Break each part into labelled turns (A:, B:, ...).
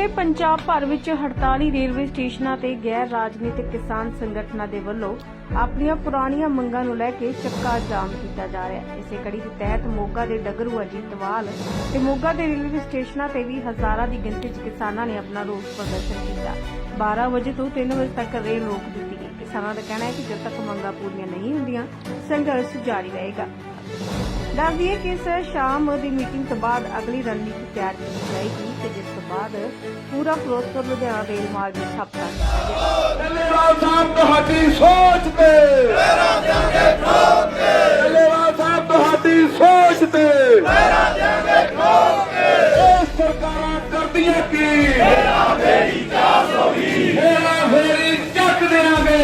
A: ਪੂਰੇ ਪੰਜਾਬ ਭਰ ਵਿੱਚ 48 ਰੇਲਵੇ ਸਟੇਸ਼ਨਾਂ ਤੇ ਗੈਰ ਰਾਜਨੀਤਿਕ ਕਿਸਾਨ ਸੰਗਠਨਾਂ ਦੇ ਵੱਲੋਂ ਆਪਣੀਆਂ ਪੁਰਾਣੀਆਂ ਮੰਗਾਂ ਨੂੰ ਲੈ ਕੇ ਚੱਕਾ ਜਾਮ ਕੀਤਾ ਜਾ ਰਿਹਾ ਹੈ। ਇਸੇ ਕੜੀ ਦੇ ਤਹਿਤ ਮੋਗਾ ਦੇ ਡਗਰੂ ਅਜੀਤਵਾਲ ਤੇ ਮੋਗਾ ਦੇ ਰੇਲਵੇ ਸਟੇਸ਼ਨਾਂ ਤੇ ਵੀ ਹਜ਼ਾਰਾਂ ਦੀ ਗਿਣਤੀ 'ਚ ਕਿਸਾਨਾਂ ਨੇ ਆਪਣਾ ਰੋਸ ਪ੍ਰਦਰਸ਼ਨ ਕੀਤਾ। 12 ਵਜੇ ਤੋਂ 3 ਵਜੇ ਤੱਕ ਰੇਲ ਰੋਕ ਦਿੱਤੀ ਗਈ। ਕਿਸਾਨਾਂ ਦਾ ਕਹਿਣਾ ਹੈ ਕਿ ਜਦ ਤੱਕ ਮੰਗਾਂ ਪੂਰੀਆਂ ਨਹੀਂ ਹੁੰਦੀਆਂ, ਸੰਘਰਸ਼ ਜਾਰੀ ਰਹੇਗਾ। ਦੱਸ ਕਿ ਇਸ ਸ਼ਾਮ ਦੀ ਮੀਟਿੰਗ ਤੋਂ ਬਾਅਦ ਅਗਲੀ ਰਣਨੀਤੀ ਤਿਆਰ ਕੀਤੀ ਜਾਏਗੀ ਤੇ ਜਿਸ ਬਾਅਦ ਪੂਰਾ ਫਿਰੋਜ਼ਪੁਰ ਲੁਧਿਆਣਾ ਰੇਲ ਮਾਰਗ ਠੱਪ ਕਰ ਦਿੱਤਾ
B: ਡੱਲੇਵਾਲ ਸਾਹਿਬ ਤੁਹਾਡੀ ਸੋਚ ਤੇ। ਮੇਰਾ ਦਿਆਂਗੇ ਠੋਕ ਕੇ। ਡੱਲੇਵਾਲ ਸਾਹਿਬ ਤੁਹਾਡੀ ਸੋਚ ਤੇ। ਮੇਰਾ ਦਿਆਂਗੇ ਠੋਕ ਕੇ। ਇਹ ਸਰਕਾਰਾਂ ਕਰਦੀਆਂ ਕੀ? ਮੇਰਾ ਫੇਰੀ 420 ਮੇਰਾ ਫੇਰੀ ਚੱਕ ਦੇਾਂਗੇ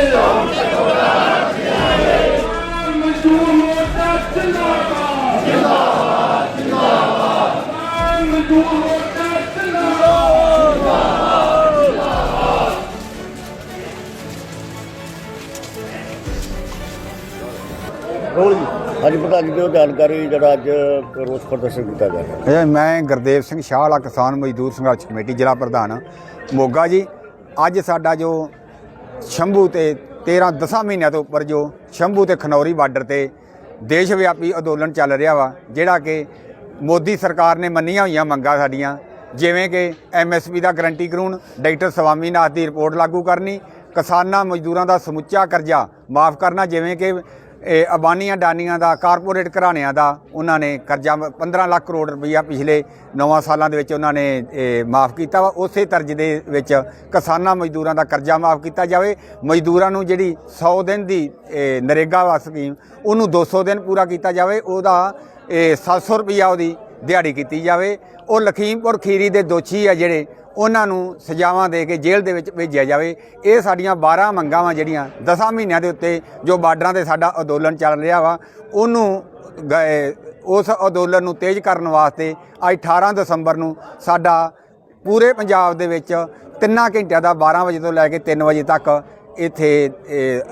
B: ਮਜ਼ਦੂਰ ਮੋਰਚਾ ਜਿੰਦਾਬਾਦ। ਜਿੰਦਾਬਾਦ ਜਿੰਦਾਬਾਦ ਮਜ਼ਦੂਰ
C: ਰੋਲ ਜੀ। ਹਾਂਜੀ ਪ੍ਰਧਾਨ ਜੀ ਦਿਓ ਜਾਣਕਾਰੀ ਜਿਹੜਾ ਅੱਜ ਰੋਸ ਪ੍ਰਦਰਸ਼ਨ ਕੀਤਾ ਜਾ ਰਿਹਾ
D: ਇਹ ਮੈਂ ਗੁਰਦੇਵ ਸਿੰਘ ਸ਼ਾਹ ਵਾਲਾ ਕਿਸਾਨ ਮਜ਼ਦੂਰ ਸੰਘਰਸ਼ ਕਮੇਟੀ ਜ਼ਿਲ੍ਹਾ ਪ੍ਰਧਾਨ ਮੋਗਾ ਜੀ। ਅੱਜ ਸਾਡਾ ਜੋ ਸ਼ੰਭੂ ਤੇ 13 10 ਮਹੀਨਿਆਂ ਤੋਂ ਉੱਪਰ ਜੋ ਸ਼ੰਭੂ ਤੇ ਖਨੌਰੀ ਬਾਰਡਰ ਤੇ ਦੇਸ਼ ਵਿਆਪੀ ਅੰਦੋਲਨ ਚੱਲ ਰਿਹਾ ਵਾ, ਜਿਹੜਾ ਕਿ ਮੋਦੀ ਸਰਕਾਰ ਨੇ ਮੰਨੀਆਂ ਹੋਈਆਂ ਮੰਗਾਂ ਸਾਡੀਆਂ, ਜਿਵੇਂ ਕਿ ਐਮਐਸਪੀ ਦਾ ਗਰੰਟੀ ਕਾਨੂੰਨ, ਡਾਕਟਰ ਸਵਾਮੀਨਾਥ ਦੀ ਰਿਪੋਰਟ ਲਾਗੂ ਕਰਨੀ, ਕਿਸਾਨਾਂ ਮਜ਼ਦੂਰਾਂ ਦਾ ਸਮੁੱਚਾ ਕਰਜ਼ਾ ਮਾਫ ਕਰਨਾ, ਜਿਵੇਂ ਕਿ ਇਹ ਅਬਾਨੀਆਂ ਡਾਨੀਆਂ ਦਾ, ਕਾਰਪੋਰੇਟ ਘਰਾਣਿਆਂ ਦਾ, ਉਹਨਾਂ ਨੇ ਕਰਜ਼ਾ 15 ਲੱਖ ਕਰੋੜ ਰੁਪਈਆ ਪਿਛਲੇ 9 ਸਾਲਾਂ ਦੇ ਵਿੱਚ ਉਹਨਾਂ ਨੇ ਮਾਫ ਕੀਤਾ ਵਾ। ਉਸੇ ਤਰਜ ਦੇ ਵਿੱਚ ਕਿਸਾਨਾਂ ਮਜ਼ਦੂਰਾਂ ਦਾ ਕਰਜ਼ਾ ਮਾਫ ਕੀਤਾ ਜਾਵੇ। ਮਜ਼ਦੂਰਾਂ ਨੂੰ ਜਿਹੜੀ 100 ਦਿਨ ਦੀ ਨਰੇਗਾ ਵਾ ਸਕੀਮ, ਉਹਨੂੰ 200 ਦਿਨ ਪੂਰਾ ਕੀਤਾ ਜਾਵੇ। ਉਹਦਾ, ਇਹ 700 ਰੁਪਈਆ ਉਹਦੀ ਦਿਹਾੜੀ ਕੀਤੀ ਜਾਵੇ। ਉਹ ਲਖੀਮਪੁਰ ਖੀਰੀ ਦੇ ਦੋਸ਼ੀ ਆ ਜਿਹੜੇ ਉਹਨਾਂ ਨੂੰ ਸਜ਼ਾਵਾਂ ਦੇ ਕੇ ਜੇਲ੍ਹ ਦੇ ਵਿੱਚ ਭੇਜਿਆ ਜਾਵੇ। ਇਹ ਸਾਡੀਆਂ 12 ਮੰਗਾਂ ਵਾ ਜਿਹੜੀਆਂ 10 ਮਹੀਨਿਆਂ ਦੇ ਉੱਤੇ ਜੋ ਬਾਰਡਰਾਂ ਤੇ ਸਾਡਾ ਅੰਦੋਲਨ ਚੱਲ ਰਿਹਾ ਵਾ, ਉਹਨੂੰ ਗਏ- ਉਸ ਅੰਦੋਲਨ ਨੂੰ ਤੇਜ਼ ਕਰਨ ਵਾਸਤੇ ਅੱਜ 18 ਦਸੰਬਰ ਨੂੰ ਸਾਡਾ ਪੂਰੇ ਪੰਜਾਬ ਦੇ ਵਿੱਚ ਤਿੰਨਾਂ ਘੰਟਿਆਂ ਦਾ 12 ਵਜੇ ਤੋਂ ਲੈ ਕੇ 3 ਵਜੇ ਤੱਕ ਇੱਥੇ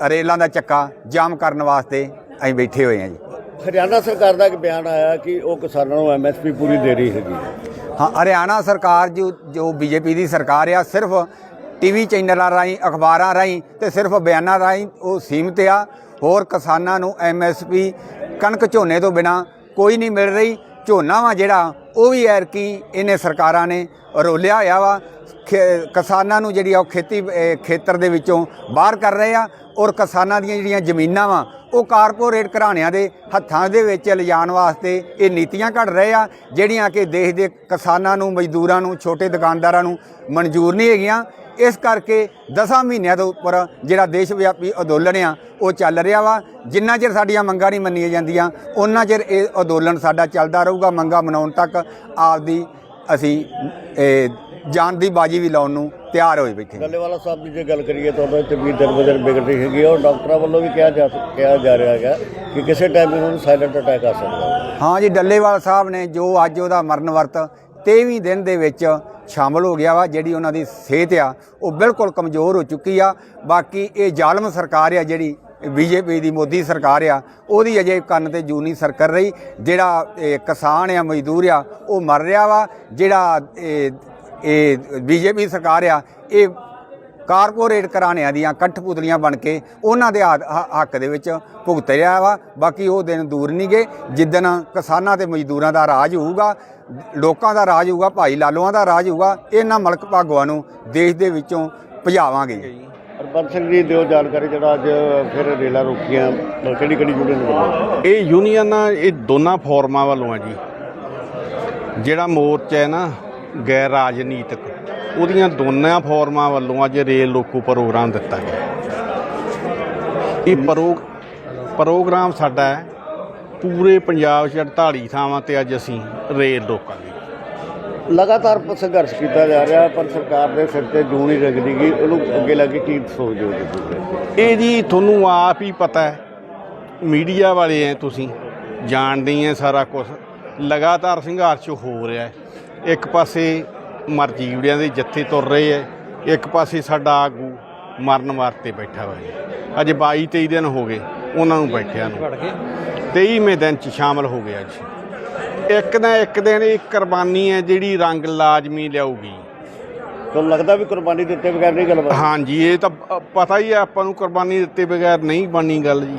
D: ਰੇਲਾਂ ਦਾ ਚੱਕਾ ਜਾਮ ਕਰਨ ਵਾਸਤੇ ਅਸੀਂ ਬੈਠੇ ਹੋਏ ਹਾਂ ਜੀ।
C: ਹਰਿਆਣਾ ਸਰਕਾਰ ਦਾ ਇੱਕ ਬਿਆਨ ਆਇਆ ਕਿ ਉਹ ਕਿਸਾਨਾਂ ਨੂੰ ਐਮਐਸਪੀ ਪੂਰੀ ਦੇ ਰਹੀ ਹੈਗੀ।
D: ਹਾਂ, ਹਰਿਆਣਾ ਸਰਕਾਰ ਜੋ ਜੋ ਬੀਜੇਪੀ ਦੀ ਸਰਕਾਰ ਆ, ਸਿਰਫ ਟੀਵੀ ਚੈਨਲਾਂ ਰਾਹੀਂ, ਅਖਬਾਰਾਂ ਰਾਹੀਂ ਤੇ ਸਿਰਫ ਬਿਆਨਾਂ ਰਾਹੀਂ ਉਹ ਸੀਮਿਤ ਆ। ਹੋਰ ਕਿਸਾਨਾਂ ਨੂੰ ਐਮਐਸਪੀ ਕਣਕ ਝੋਨੇ ਤੋਂ ਬਿਨਾ ਕੋਈ ਨਹੀਂ ਮਿਲ ਰਹੀ। ਝੋਨਾ ਵਾ ਜਿਹੜਾ, ਉਹ ਵੀ ਐਰਕੀ ਇਹਨੇ ਸਰਕਾਰਾਂ ਨੇ ਰੋਲਿਆ ਹੋਇਆ ਵਾ। ਕਿਸਾਨਾਂ ਨੂੰ ਜਿਹੜੀ ਆ ਉਹ ਖੇਤੀ ਖੇਤਰ ਦੇ ਵਿੱਚੋਂ ਬਾਹਰ ਕਰ ਰਹੇ ਆ ਔਰ ਕਿਸਾਨਾਂ ਦੀਆਂ ਜਿਹੜੀਆਂ ਜ਼ਮੀਨਾਂ ਵਾ, ਉਹ ਕਾਰਪੋਰੇਟ ਘਰਾਣਿਆਂ ਦੇ ਹੱਥਾਂ ਦੇ ਵਿੱਚ ਲਿਜਾਣ ਵਾਸਤੇ ਇਹ ਨੀਤੀਆਂ ਘੜ ਰਹੇ ਆ, ਜਿਹੜੀਆਂ ਕਿ ਦੇਸ਼ ਦੇ ਕਿਸਾਨਾਂ ਨੂੰ, ਮਜ਼ਦੂਰਾਂ ਨੂੰ, ਛੋਟੇ ਦੁਕਾਨਦਾਰਾਂ ਨੂੰ ਮਨਜ਼ੂਰ ਨਹੀਂ ਹੈਗੀਆਂ। ਇਸ ਕਰਕੇ 10 ਮਹੀਨਿਆਂ ਤੋਂ ਉੱਪਰ ਜਿਹੜਾ ਦੇਸ਼ ਵਿਆਪੀ ਅੰਦੋਲਨ ਆ, ਉਹ ਚੱਲ ਰਿਹਾ ਵਾ। ਜਿੰਨਾ ਚਿਰ ਸਾਡੀਆਂ ਮੰਗਾਂ ਨਹੀਂ ਮੰਨੀਆਂ ਜਾਂਦੀਆਂ ਉਹਨਾਂ ਚਿਰ ਇਹ ਅੰਦੋਲਨ ਸਾਡਾ ਚੱਲਦਾ ਰਹੂਗਾ, ਮੰਗਾਂ ਮਨਾਉਣ ਤੱਕ ਆਪਦੀ ਅਸੀਂ ਇਹ ਜਾਨ ਦੀ ਬਾਜੀ ਵੀ ਲਾਉਣ ਨੂੰ ਤਿਆਰ ਹੋਏ ਬੈਠੇ ਹਾਂ।
C: ਡੱਲੇਵਾਲਾ ਸਾਹਿਬ ਦੀ ਜੇ ਗੱਲ ਕਰੀਏ ਤਾਂ ਉਹਨਾਂ ਦੀ ਤਬੀਅਤ ਦਿਨ ਬ ਦਿਨ ਵਿਗੜ ਰਹੀ ਹੈਗੀ ਹੈ ਔਰ ਡਾਕਟਰਾਂ ਵੱਲੋਂ ਵੀ ਕਿਹਾ ਜਾ ਕਿਹਾ ਜਾ ਰਿਹਾ ਹੈਗਾ ਕਿ ਕਿਸੇ ਟਾਈਮ ਇਹਨਾਂ ਨੂੰ ਸਾਇਲੈਂਟ ਅਟੈਕ ਆ ਸਕਦਾ ਹੈ।
D: ਹਾਂ ਜੀ ਡੱਲੇਵਾਲ ਸਾਹਿਬ ਨੇ ਜੋ ਅੱਜ ਉਹਦਾ ਮਰਨ ਵਰਤ 23ਵੀਂ ਦਿਨ ਦੇ ਵਿੱਚ ਸ਼ਾਮਲ ਹੋ ਗਿਆ ਵਾ ਜਿਹੜੀ ਉਹਨਾਂ ਦੀ ਸਿਹਤ ਆ ਉਹ ਬਿਲਕੁਲ ਕਮਜ਼ੋਰ ਹੋ ਚੁੱਕੀ ਆ। ਬਾਕੀ ਇਹ ਜ਼ਾਲਮ ਸਰਕਾਰ ਆ ਜਿਹੜੀ ਬੀਜੇਪੀ ਦੀ ਮੋਦੀ ਸਰਕਾਰ ਆ, ਉਹਦੀ ਅਜੇ ਕੰਨ ਤੇ ਜੂਨੀ ਸਰਕਰ ਰਹੀ, ਜਿਹੜਾ ਇਹ ਕਿਸਾਨ ਆ, ਮਜ਼ਦੂਰ ਆ, ਉਹ ਮਰ ਰਿਹਾ ਵਾ, ਜਿਹੜਾ ਇਹ ਇਹ ਬੀਜੇਪੀ ਸਰਕਾਰ ਆ, ਇਹ ਕਾਰਪੋਰੇਟ ਘਰਾਣਿਆਂ ਦੀਆਂ ਕਠਪੁਤਲੀਆਂ ਬਣ ਕੇ ਉਹਨਾਂ ਦੇ ਹੱਕ- ਹੱਕ ਦੇ ਵਿੱਚ ਭੁਗਤ ਰਿਹਾ ਵਾ, ਬਾਕੀ ਉਹ ਦਿਨ ਦੂਰ ਨਹੀਂ ਗਏ, ਜਿੱਦਣ ਕਿਸਾਨਾਂ ਤੇ ਮਜ਼ਦੂਰਾਂ ਦਾ ਰਾਜ ਹੋਊਗਾ, ਲੋਕਾਂ ਦਾ ਰਾਜ ਹੋਊਗਾ, ਭਾਈ ਲਾਲੋਆਂ ਦਾ ਰਾਜ ਹੋਊਗਾ, ਇਹਨਾਂ ਮਲਕ ਭਾਗਵਾਂ ਨੂੰ ਦੇਸ਼ ਦੇ ਵਿੱਚੋਂ ਭਜਾਵਾਂਗੇ। ਜੀ
C: ਸਿੰਘ ਜੀ, ਦਿਓ ਜਾਣਕਾਰੀ ਜਿਹੜਾ ਅੱਜ ਫਿਰ ਰੇਲਾਂ ਰੋਕੀਆਂ ਕਿਹੜੀ ਕਿਹੜੀ ਯੂਨੀਅਨ ਵੱਲੋਂ
E: ਇਹ ਯੂਨੀਅਨ ਇਹ ਦੋਨਾਂ ਫੋਰਮਾਂ ਵੱਲੋਂ ਆ ਜੀ। ਜਿਹੜਾ ਮੋਰਚਾ ਹੈ ਨਾ, ਗੈਰ ਰਾਜਨੀਤਿਕ, ਉਹਦੀਆਂ ਦੋਨਾਂ ਫੋਰਮਾਂ ਵੱਲੋਂ ਅੱਜ ਰੇਲ ਲੋਕੋ ਪ੍ਰੋਗਰਾਮ ਦਿੱਤਾ ਗਿਆ। ਇਹ ਪ੍ਰੋ ਪ੍ਰੋਗਰਾਮ ਸਾਡਾ ਹੈ, ਪੂਰੇ ਪੰਜਾਬ 'ਚ 48 ਥਾਵਾਂ ਤੇ ਅੱਜ ਅਸੀਂ ਰੇਲ ਰੋਕਾਂਗੇ।
C: ਲਗਾਤਾਰ ਸੰਘਰਸ਼ ਕੀਤਾ ਜਾ ਰਿਹਾ ਪਰ ਸਰਕਾਰ ਦੇ ਸਿਰ ਤੇ ਜੂੰ ਨਹੀਂ ਰਗਦੀ ਗਈ ਉਹਨੂੰ ਅੱਗੇ ਲੱਗੇ ਕੀ ਸੋਚਦੇ ਹੋ ਤੁਸੀਂ?
E: ਇਹ ਜੀ ਤੁਹਾਨੂੰ ਆਪ ਹੀ ਪਤਾ ਹੈ ਮੀਡੀਆ ਵਾਲੇ ਐ ਤੁਸੀਂ ਜਾਣਦੇ ਹੀ ਐ ਸਾਰਾ ਕੁਝ ਲਗਾਤਾਰ ਸੰਘਰਸ਼ ਹੋ ਰਿਹਾ ਹੈ। ਇੱਕ ਪਾਸੇ ਮਰਜੀਵੜਿਆਂ ਦੇ ਜੱਥੇ ਤੁਰ ਰਹੇ ਐ ਇੱਕ ਪਾਸੇ ਸਾਡਾ ਆਗੂ ਮਰਨ ਵਾਸਤੇ ਬੈਠਾ ਹੋਇਆ ਹੈ। ਅੱਜ 22 23 ਦਿਨ ਹੋ ਗਏ ਉਹਨਾਂ ਨੂੰ ਬੈਠਿਆਂ ਨੂੰ। 23ਵੇਂ ਦਿਨ ਚ ਸ਼ਾਮਲ ਹੋ ਗਿਆ ਜੀ। ਇੱਕ ਨਾ ਇੱਕ ਦਿਨ ਇਹ ਕੁਰਬਾਨੀ ਹੈ ਜਿਹੜੀ ਰੰਗ ਲਾਜ਼ਮੀ ਲਿਆਊਗੀ।
C: ਤੁਹਾਨੂੰ ਲੱਗਦਾ ਵੀ ਕੁਰਬਾਨੀ ਦਿੱਤੇ ਬਗੈਰ ਨਹੀਂ ਗੱਲ ਬਣਦੀ?
E: ਹਾਂਜੀ ਇਹ ਤਾਂ ਪਤਾ ਹੀ ਹੈ ਆਪਾਂ ਨੂੰ ਕੁਰਬਾਨੀ ਦਿੱਤੇ ਬਗੈਰ ਨਹੀਂ ਬਣਨੀ ਗੱਲ ਜੀ।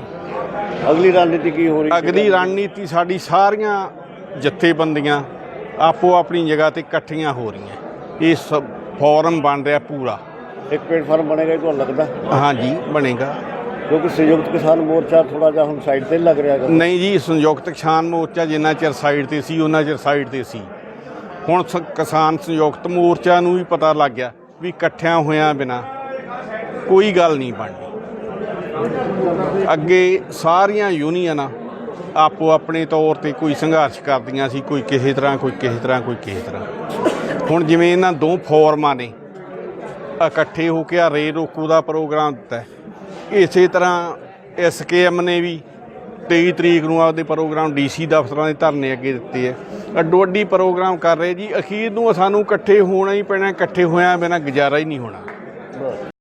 C: ਅਗਲੀ ਰਣਨੀਤੀ ਕੀ ਹੋ ਰਹੀ ਹੈ?
E: ਅਗਲੀ ਰਣਨੀਤੀ ਸਾਡੀ ਸਾਰੀਆਂ ਜਥੇਬੰਦੀਆਂ ਆਪੋ ਆਪਣੀ ਜਗ੍ਹਾ ਤੇ ਇਕੱਠੀਆਂ ਹੋ ਰਹੀਆਂ। ਇਹ ਸਭ ਫੋਰਮ ਬਣ ਰਿਹਾ ਪੂਰਾ।
C: ਇੱਕ ਪਲੇਟਫਾਰਮ ਬਣੇਗਾ ਇਹ ਤੁਹਾਨੂੰ ਲੱਗਦਾ?
E: ਹਾਂਜੀ ਬਣੇਗਾ।
C: ਕਿਉਂਕਿ ਸੰਯੁਕਤ ਕਿਸਾਨ ਮੋਰਚਾ ਥੋੜਾ ਜਿਹਾ ਹੁਣ ਸਾਈਡ ਤੇ ਲੱਗ ਰਿਹਾ ਹੈਗਾ
E: ਨਹੀਂ ਜੀ, ਸੰਯੁਕਤ ਕਿਸਾਨ ਮੋਰਚਾ ਜਿੰਨਾ ਚਿਰ ਸਾਈਡ ਤੇ ਸੀ, ਉਹਨਾਂ ਚਿਰ ਸਾਈਡ ਤੇ ਸੀ। ਹੁਣ ਸ- ਕਿਸਾਨ ਸੰਯੁਕਤ ਮੋਰਚਾ ਨੂੰ ਵੀ ਪਤਾ ਲੱਗ ਗਿਆ ਵੀ ਇਕੱਠਿਆਂ ਹੋਇਆਂ ਬਿਨਾ ਕੋਈ ਗੱਲ ਨਹੀਂ ਬਣਨੀ ਅੱਗੇ ਸਾਰੀਆਂ ਯੂਨੀਅਨਾਂ ਆਪੋ ਆਪਣੇ ਤੌਰ ਤੇ ਕੋਈ ਸੰਘਰਸ਼ ਕਰਦੀਆਂ ਸੀ, ਕੋਈ ਕਿਸੇ ਤਰ੍ਹਾਂ, ਕੋਈ ਕਿਸੇ ਤਰ੍ਹਾਂ, ਕੋਈ ਕਿਸੇ ਤਰ੍ਹਾਂ। ਹੁਣ ਜਿਵੇਂ ਇਹਨਾਂ ਦੋ ਫੋਰਮਾਂ ਨੇ, ਇਕੱਠੇ ਹੋ ਕੇ ਆ ਰੇ ਰੋਕੂ ਦਾ ਪ੍ਰੋਗਰਾਮ ਦਿੱਤਾ ਹੈ। ਇਸੇ ਤਰ੍ਹਾਂ ਐਸਕੇਐਮ ਨੇ ਵੀ 23 ਤਰੀਕ ਨੂੰ ਆਪਦੇ ਪ੍ਰੋਗਰਾਮ ਡੀਸੀ ਦਫ਼ਤਰਾਂ ਦੇ ਧਰਨੇ ਅੱਗੇ ਦਿੱਤੇ ਹੈ ਅੱਡੋ ਅੱਡੀ ਪ੍ਰੋਗਰਾਮ ਕਰ ਰਹੇ ਜੀ। ਅਖੀਰ ਨੂੰ ਸਾਨੂੰ ਇਕੱਠੇ ਹੋਣਾ ਹੀ ਪੈਣਾ, ਇਕੱਠੇ ਹੋਇਆ ਬਿਨਾਂ ਗੁਜ਼ਾਰਾ ਹੀ ਨਹੀਂ ਹੋਣਾ।